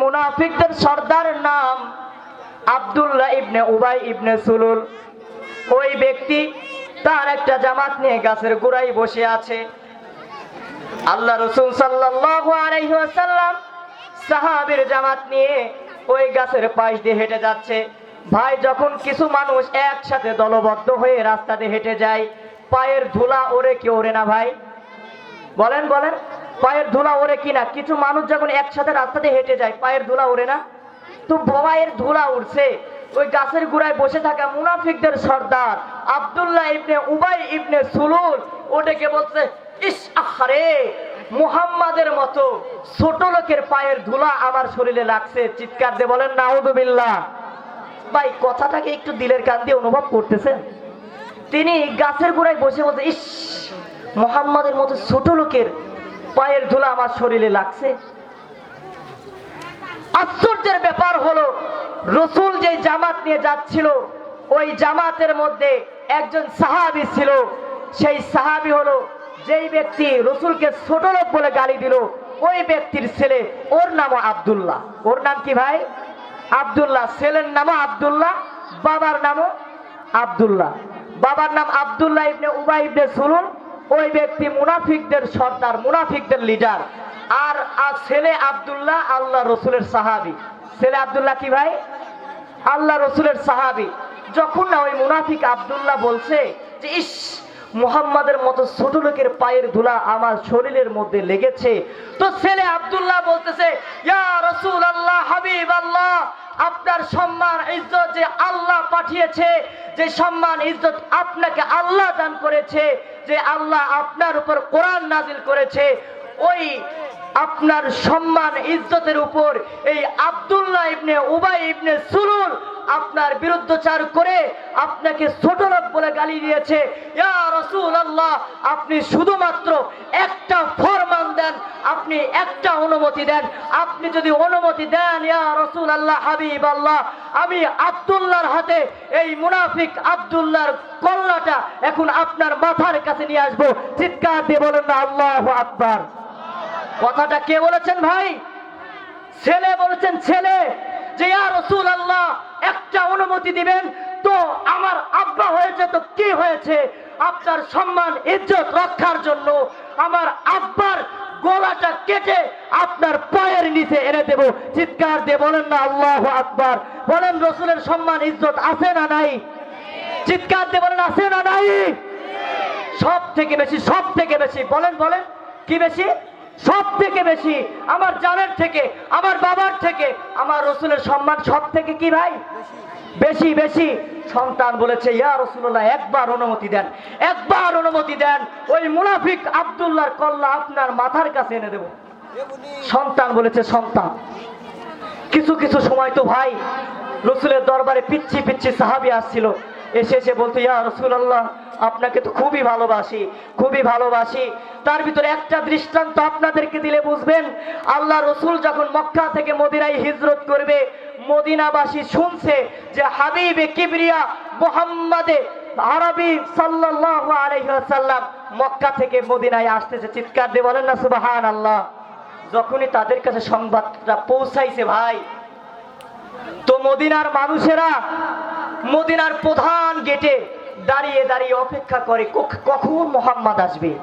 মুনাফিকদের সর্দার নাম আব্দুল্লাহ ইবনে উবাই ইবনে সুলুল। ওই ব্যক্তি তার একটা জামাত নিয়ে গাছের গোড়ায় বসে আছে। আল্লাহ রসুল ওয়াসাল্লাম সাহাবীর জামাত নিয়ে ওই গাছের পাশ দিয়ে হেঁটে যাচ্ছে। ভাই, যখন কিছু মানুষ একসাথে দলবদ্ধ হয়ে রাস্তা দিয়ে হেঁটে যায়, পায়ের ধুলা ওরে কি ওরে না ভাই? বলেন বলেন। পায়ের ধুলা ওরে কিনা? কিছু মানুষ যখন একসাথে রাস্তাতে হেঁটে যায়, পায়ের ধুলা ওরে না? তো পায়ের ধুলা উঠছে ওই গাছের গোড়ায় বসে থাকা মুনাফিকদের সর্দার আব্দুল্লাহ ইবনে উবাই ইবনে সুলুল ওটাকে বলছে, ইস, আহারে! মুহাম্মাদের মতো ছোট লোকের পায়ের ধুলা আমার শরীরে লাগছে। চিৎকার দিয়ে বলেন নাউদুবিল্লাহ ভাই, কথাটাকে একটু দিলের কান দিয়ে অনুভব করতেছেন? তিনি গাছের গোড়ায় বসে বলতে ইস, মোহাম্মদের মতো ছোট লোকের পায়ের ধুলা আমার শরীরে লাগছে। আশ্চর্যের ব্যাপার হলো, রসুল যে জামাত নিয়ে যাচ্ছিল, ওই জামাতের মধ্যে একজন সাহাবি ছিল। সেই সাহাবি হলো, যেই ব্যক্তি রসুলকে ছোট লোক বলে গালি দিল, ওই ব্যক্তির ছেলে, ওর নামও আব্দুল্লাহ। ওর নাম কি ভাই? আব্দুল্লাহ। ছেলের নামও আব্দুল্লাহ, বাবার নামও আব্দুল্লাহ। বাবার নাম আব্দুল্লাহ ইবনে উবাই ইবনে সুলুল ওই ব্যক্তি মুনাফিকদের সর্দার, মুনাফিকদের লিডার আর ছেলে আব্দুল্লাহ, আল্লাহ রসুলের সাহাবি। ছেলে আবদুল্লাহ কি ভাই? আল্লাহ রসুলের সাহাবি। যখন না ওই মুনাফিক আবদুল্লাহ বলছে যে, ইস, মুহাম্মাদের মতো ছোট লোকের পায়ের ধুলা আমার শরীরের মধ্যে লেগেছে। তো ছেলে আবদুল্লাহ বলতেছে, ইয়া রসুল আল্লাহ হাবিব আল্লাহ আপনার সম্মান, ইজ্জত যে আল্লাহ পাঠিয়েছে, যে সম্মান, ইজ্জত আপনাকে আল্লাহ দান করেছে যে আল্লাহ আপনার উপর কোরআন নাজিল করেছে, ওই আপনার সম্মান, ইজ্জতের উপর এই আবদুল্লাহ ইবনে উবাই ইবনে সুলুল আপনার বিরুদ্ধচার করে আপনাকে ছোট লোক বলে গালি দিয়েছে। আপনি শুধুমাত্র একটা ফরমান দেন, আপনি একটা অনুমতি দেন। আপনি যদি অনুমতি দেন, ইয়া রসুল আল্লাহ হাবিব আল্লাহ আমি আব্দুল্লাহর হাতে এই মুনাফিক আব্দুল্লাহর কল্লাটা এখন আপনার মাথার কাছে নিয়ে আসব। চিৎকার দিয়ে বলেন না, আল্লাহ আকবার। কথাটা কে বলেছেন ভাই? ছেলে বলেছেন, ছেলে, যে রসুল আল্লাহ একটা অনুমতি দিবেন, তো আমার আব্বা হয়েছে, তো কি হয়েছে? আপনার সম্মান, ইজ্জত রক্ষার জন্য আমার আব্বার গলাটা কেটে আপনার পায়ের নিচে এনে দেব। চিৎকার দিয়ে বলেন না, আল্লাহ আকবার। বলেন, রসুলের সম্মান, ইজ্জত আছে না নাই? চিৎকার দিয়ে বলেন, আছে না নাই? সব থেকে বেশি সব থেকে বেশি। বলেন বলেন, কি বেশি? সব থেকে বেশি। আমার জানের থেকে, আমার বাবার থেকে, আমার রসুলের সম্মান সব থেকে কি ভাই? বেশি বেশি। সন্তান বলেছে, ইয়া রসুল্লাহ একবার অনুমতি দেন, একবার অনুমতি দেন, ওই মুনাফিক আব্দুল্লাহর কল্লা আপনার মাথার কাছে এনে দেব। সন্তান বলেছে, সন্তান, কিছু কিছু সময় তো ভাই, রসুলের দরবারে পিচ্ছি পিচ্ছি সাহাবি আসছিল, এসে এসে বলতো, ইয়া রসুল আল্লাহ আপনাকে তো খুবই ভালোবাসি খুবই ভালোবাসি। তার ভিতরে একটা দৃষ্টান্ত আপনাদেরকে দিলে বুঝবেন, আল্লাহ রসুল যখন মক্কা থেকে মদিনায় হিজরত করবে মদিনাবাসী শুনছে যে হাবিবে কিবরিয়া মোহাম্মদে আরবি সাল্লাল্লাহু আলাইহি ওয়াসাল্লাম মক্কা থেকে মদিনায় আসতেছে। চিৎকার দিয়ে বলেন না সুবহান আল্লাহ যখনই তাদের কাছে সংবাদটা পৌঁছাইছে, ভাই, তো মদিনার মানুষেরা মদিনার প্রধান গেটে দাঁড়িয়ে দাঁড়িয়ে অপেক্ষা করে, কখ- কখন মোহাম্মদ আসবে?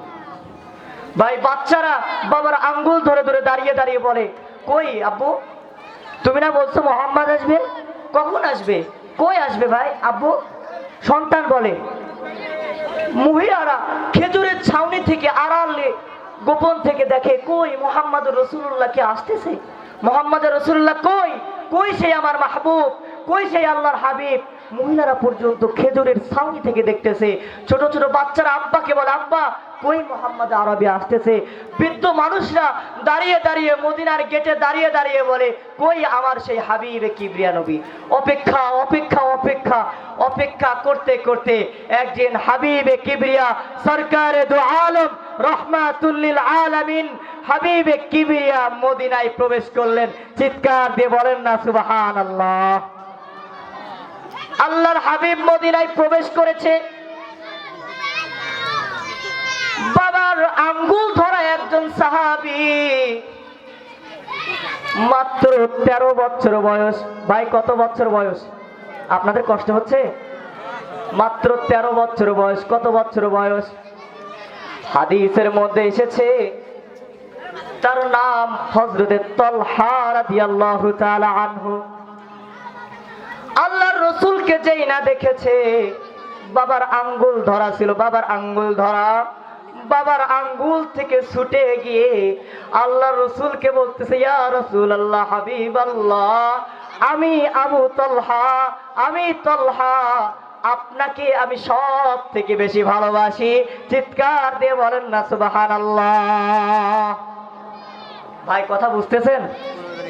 ভাই, বাচ্চারা বাবার আঙ্গুল ধরে ধরে দাঁড়িয়ে দাঁড়িয়ে বলে, কই আব্বু? তুমি না বলছো মোহাম্মদ আসবে? কখন আসবে? কই আসবে ভাই? আব্বু? সন্তান বলে। মহিলারা খেজুরের ছাউনি থেকে আড়ালে গোপন থেকে দেখে, কই মোহাম্মদ রসুল্লাহ কে আসতেছে? মোহাম্মদ রসুল্লাহ কই? কই সেই আমার মাহবুব? কই সেই আল্লাহর হাবিব? মহিলারা পর্যন্ত খেজুরের ছাউনি থেকে দেখতেছে। ছোট ছোট বাচ্চারা আব্বাকে বলে, আব্বা, কই মোহাম্মদ আরবি আসতেছে? বৃদ্ধ মানুষরা দাঁড়িয়ে দাঁড়িয়ে মদিনার গেটে দাঁড়িয়ে দাঁড়িয়ে বলে, কই আমার সেই হাবিবে কিবরিয়া নবী? অপেক্ষা অপেক্ষা অপেক্ষা অপেক্ষা করতে করতে একদিন হাবিবে কিবরিয়া সরকারে দু আলম রহমাতুল্লিল আলামিন হাবিবে কিবরিয়া মদিনায় প্রবেশ করলেন। চিৎকার দিয়ে বলেন না সুবাহান আল্লাহ আল্লাহর হাবিব মদিনায় প্রবেশ করেছে। বাবার আঙ্গুল ধরা একজন সাহাবি। মাত্র তেরো বছর বয়স। ভাই, কত বছর বয়স? আপনাদের কষ্ট হচ্ছে? মাত্র তেরো বছর বয়স। কত বছর বয়স? হাদিসের মধ্যে এসেছে, তার নাম হজরতের তলহা রাদিয়াল্লাহু তাআলা আনহু। আল্লাহর রসুলকে যেই না দেখেছে, বাবার আঙ্গুল ধরা ছিল, বাবার আঙ্গুল ধরা। বাবার আঙ্গুল থেকে ছুটে গিয়ে আল্লাহ রসুলকে বলতেছে, ইয়া রসুল আল্লাহ হাবিব আল্লাহ আমি আবু তলহা, আমি তলহা, আপনাকে আমি সব থেকে বেশি ভালোবাসি। চিৎকার দিয়ে বলেন না সুবাহান আল্লাহ ভাই, কথা বুঝতেছেন?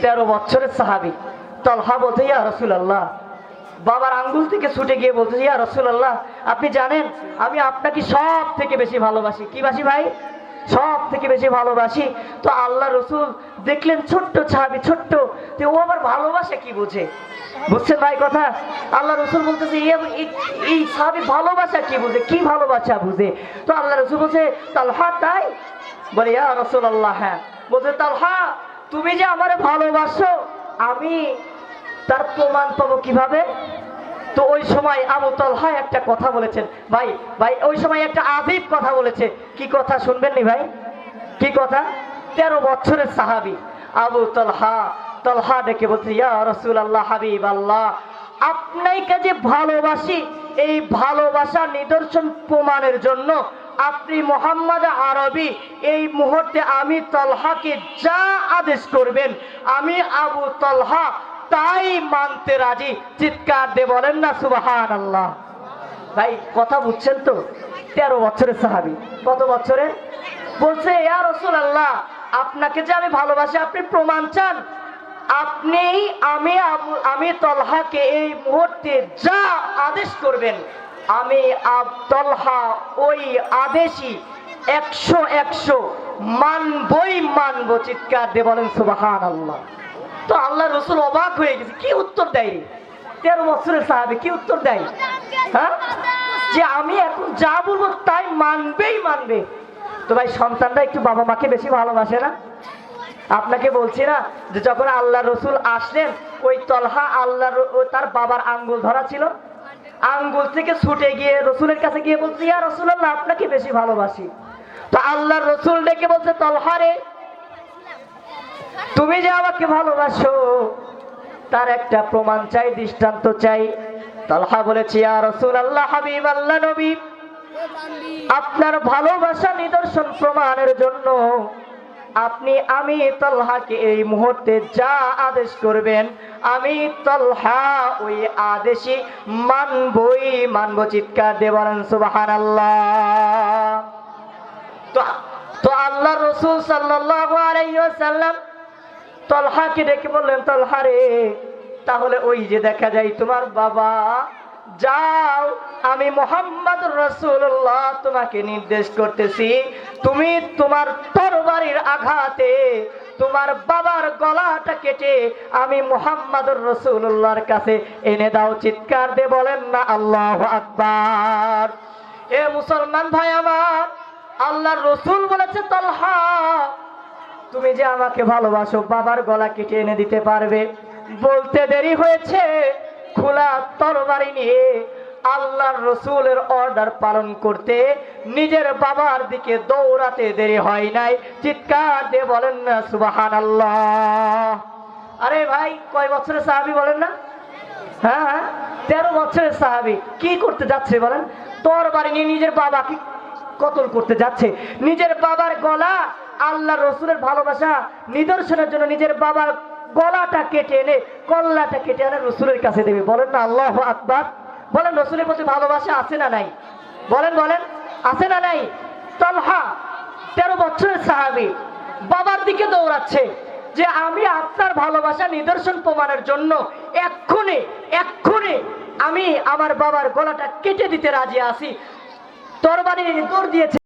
তেরো বছরের সাহাবি। তলহা বলতে, ইয়া রসুলাল্লাহ বাবার আঙ্গুল থেকে ছুটে গিয়ে বলতে ইয়া রসুলাল্লাহ, আপনি জানেন, আমি আপনাকে সব থেকে বেশি ভালোবাসি। কি বাসি ভাই? সব থেকে বেশি ভালোবাসি। তো আল্লাহ রসুল দেখলেন ছোট্ট ছাবি, ছোট্ট, তো ও আবার ভালোবাসে কি বুঝে? বুঝছেন ভাই কথা? আল্লাহ রসুল বলতেছে এই- সাহাবি ভালোবাসা কি বুঝে? কি ভালোবাসা বুঝে? তো আল্লাহ রসুল বলছে, তালহা, তাই? বলে, ইয়া রসুল আল্লাহ হ্যাঁ বলছে, তালহা, তুমি যে আমার ভালোবাসো, আমি তার প্রমাণ পাবো কীভাবে? তো ওই সময় আবু তলহা একটা কথা বলেছেন। ভাই ভাই, ওই সময় একটা আজীব কথা বলেছে। কি কথা শুনবেন নি ভাই? কি কথা? তেরো বছরের সাহাবি আবু তলহা তলহা ডেকে বলছে, ইয়া রসুল আল্লাহ হাবিব আল্লাহ আপনাকে যে ভালোবাসি, এই ভালোবাসা নিদর্শন প্রমাণের জন্য আপনি মোহাম্মদ আরবি, এই মুহূর্তে আমি তলহাকে যা আদেশ করবেন, আমি আবু তলহা তাই মানতে রাজি, চিৎকার দিয়ে বলেন না সুবাহান আল্লাহ ভাই, কথা বুঝছেন তো? তেরো বছরের সাহাবি। কত বছরের বলছে, ইয়া রসুল আল্লাহ আপনাকে যে আমি ভালোবাসি, আপনি প্রমাণ চান? আপনি, আমি আমি তলহাকে এই মুহূর্তে যা আদেশ করবেন, আমি আব, তলহা ওই আদেশই একশো একশো মানবই মানব, চিৎকার দিয়ে বলেন সুবাহান আল্লাহ তো আল্লাহ রসুল অবাক হয়ে গেছে। কি উত্তর দেয়? তেরো বছরের সাহাবি কি উত্তর দেয়? হ্যাঁ? যে আমি এখন যা বলব তাই মানবেই মানবে। তো ভাই, সন্তানরা একটু বাবা মাকে বেশি ভালোবাসে না? আপনাকে বলছি না যে যখন আল্লাহ রসুল আসলেন, ওই তলহা আল্লাহ তার বাবার আঙ্গুল ধরা ছিল। আঙ্গুল থেকে ছুটে গিয়ে রসুলের কাছে গিয়ে বলছে, ইয়া রসুল্লাহ আপনাকে বেশি ভালোবাসি। তো আল্লাহ রসুল ডেকে বলছে, তলহা রে তুমি যে আমাকে ভালোবাসো, তার একটা প্রমাণ চাই, দৃষ্টান্ত চাই। তালহা বলেছি আর রসুল আল্লাহ হাবিব আল্লাহ নবী, আপনার ভালোবাসা নিদর্শন প্রমাণের জন্য আপনি, আমি তলহাকে এই মুহূর্তে যা আদেশ করবেন, আমি তলহা ওই আদেশই মানবই, মানব চিৎকার দেবেন সুবাহান আল্লাহ তো আল্লাহ রসুল সাল্লাল্লাহু আলাইহি ওয়াসাল্লাম তলহাকে ডেকে বললেন, তলহা রে, তাহলে ওই যে দেখা যায় তোমার বাবা, যাও, আমি মোহাম্মদ রসুল্লাহ তোমাকে নির্দেশ করতেছি, তুমি তোমার তরবারির আঘাতে, তোমার বাবার গলাটা কেটে আমি মোহাম্মদ রসুল্লাহর কাছে এনে দাও, চিৎকার দে বলেন না, আল্লাহ আকবার। এ মুসলমান ভাই আমার, আল্লাহর রসুল বলেছে, তলহা তুমি যে আমাকে ভালোবাসো, বাবার গলা কেটে এনে দিতে পারবে? বলতে দেরি হয়েছে, খোলা তরবারি নিয়ে আল্লাহর রসুলের অর্ডার পালন করতে নিজের বাবার দিকে দৌড়াতে দেরি হয় নাই। চিৎকার দিয়ে বলেন না সুবাহান আল্লাহ আরে ভাই, কয় বছরের সাহাবি বলেন না? হ্যাঁ হ্যাঁ তেরো বছরের সাহাবি। কি করতে যাচ্ছে বলেন? তরবারি নিয়ে নিজের বাবাকে কতল করতে যাচ্ছে? নিজের বাবার গলা আল্লাহ রসুলের ভালোবাসা নিদর্শনের জন্য নিজের বাবার গলাটা কেটে এনে, কল্লাটা কেটে এনে রসুলের কাছে দেবে। বলেন না, আল্লাহ আকবার। বলেন, রসুলের প্রতি ভালোবাসা আছে না নাই? বলেন বলেন, আছে না নাই? তলহা, তেরো বছরের সাহাবি বাবার দিকে দৌড়াচ্ছে যে, আমি আপনার ভালোবাসা নিদর্শন প্রমাণের জন্য এক্ষুনি এক্ষুনি আমি আমার বাবার গলাটা কেটে দিতে রাজি আছি। তরবারি দৌড় দিয়েছে।